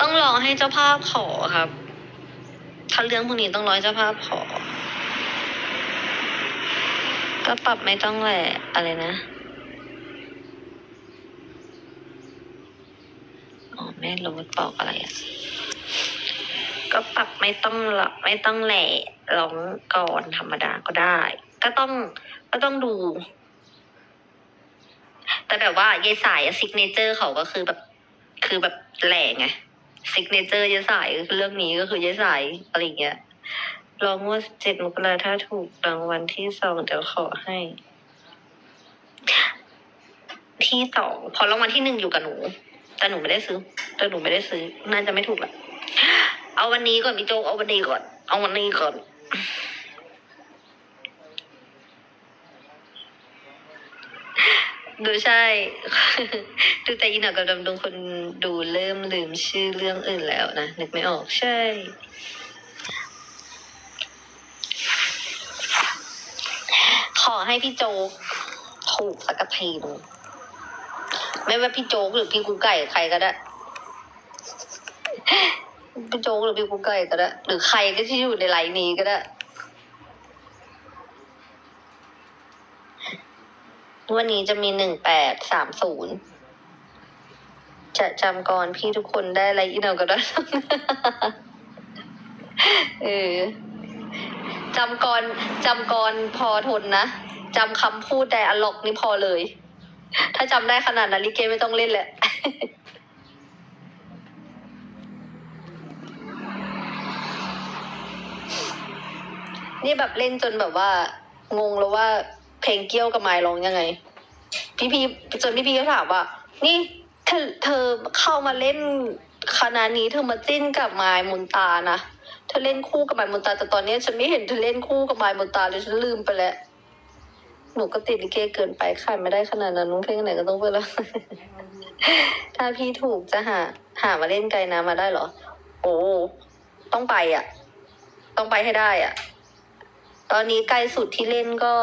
ต้องรอให้เจ้าภาพขอครับ ถ้าเรื่องพวกนี้ต้องรอให้เจ้าภาพขอก็ปรับไม่ต้องแหละอะไรนะอ๋อแม่รู้บอกอะไรอะก็ปรับไม่ต้องละไม่ต้องแหละร้องก่อนธรรมดาก็ได้ ก็ต้องก็ต้องดู แต่แบบว่ายายสายซิกเนเจอร์เขาก็คือแบบ คือแบบแหล่ไง ซิกเนเจอร์ยายสายเรื่องนี้ก็คือยายสายอะไรเงี้ยลองว่าเจ็ดมกราถ้าถูกรางวัลที่สองเดี๋ยวขอให้ ที่สองพอรางวัลที่หนึ่งอยู่กับหนู แต่หนูไม่ได้ซื้อ แต่หนูไม่ได้ซื้อ น่าจะไม่ถูกละเอาวันนี้ก่อนพี่โจกเอาวันนี้ก่อน เอาวันนี้ก่อน ดูใช่ ดูแต่อินหนักกับดำดงคนดูเริ่มลืมชื่อเรื่องอื่นแล้วนะ นึกไม่ออกใช่ ขอให้พี่โจ๊กถูกสักทีนึงไม่ว่าพี่โจ๊กหรือพี่กูไก่ใครก็ได้พี่โจ๊กหรือพี่กูไก่ก็ได้หรือใครก็ที่อยู่ในไลน์นี้ก็ได้ วันนี้จะมีหนึ่งแปดสามศูนย์จะจำกรพี่ทุกคนได้อะไรอีกหน่อก็ได้เออจำกรจำกรพอทนนะจำคำพูดไดอะล็อกนี่พอเลย ถ้าจำได้ขนาดนั้นลิเกไม่ต้องเล่นแหละนี่แบบเล่นจนแบบว่า งงแล้วว่า เพลงเกี้ยวกับไม้ร้องยังไง พี่พี่จนพี่พี่ก็ถามว่า นี่เธอเธอเข้ามาเล่นคณะนี้เธอมาจิ้นกับไม้มุนตานะเธอเล่นคู่กับไม้มุนตาแต่ตอนนี้ฉันไม่เห็นเธอเล่นคู่กับไม้มุนตาเลยฉันลืมไปแล้วหนูก็ติดลิเกเกินไปขายไม่ได้ขนาดนั้นน้งเพลงไหนก็ต้องไปแล้ว ถ้าพี่ถูกจะหา หามาเล่นไกลนะมาได้เหรอ โอ้ต้องไปอะ ต้องไปให้ได้อะ ตอนนี้ไกลสุดที่เล่นก็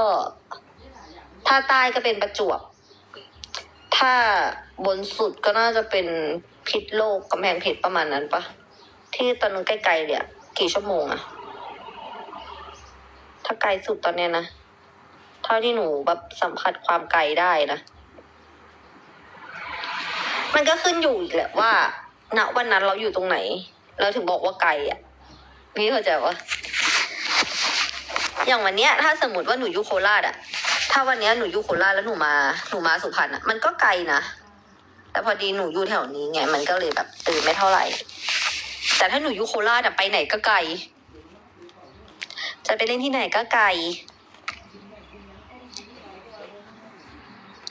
ถ้าใต้ก็เป็นประจวบ ถ้าบนสุดก็น่าจะเป็นพิษโลกกำแพงเพชรประมาณนั้นปะที่ตอนนั้นใกล้ๆเลยอะกี่ชั่วโมงอะถ้าไกลสุดตอนเนี้ยนะเท่าที่หนูแบบสัมผัสความไกลได้นะ มันก็ขึ้นอยู่อีกแหละว่าณวันนั้นเราอยู่ตรงไหน เราถึงบอกว่าไกลอะพี่เข้าใจปะอย่างวันเนี้ย ถ้าสมมติว่าหนูอยู่โคราชอะ ถ้าวันเนี้ยหนูอยู่โคราชแล้วหนูมาหนูมาสุพรรณอะมันก็ไกลนะ แต่พอดีหนูอยู่แถวนี้ไง มันก็เลยแบบตื่นไม่เท่าไหร่ แต่ถ้าหนูอยู่โคราชอะไปไหนก็ไกล จะไปเล่นที่ไหนก็ไกล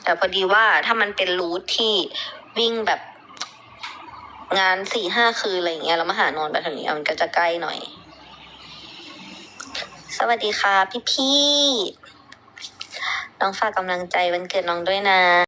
แต่พอดีว่าถ้ามันเป็นรูทที่วิ่งแบบงานสี่ห้าคืนอะไรอย่างเงี้ยแล้วมาหานอนแบบนี้มันก็จะใกล้หน่อย สวัสดีค่ะพี่พี่ น้องฝากกำลังใจวันเกิดน้องด้วยนะ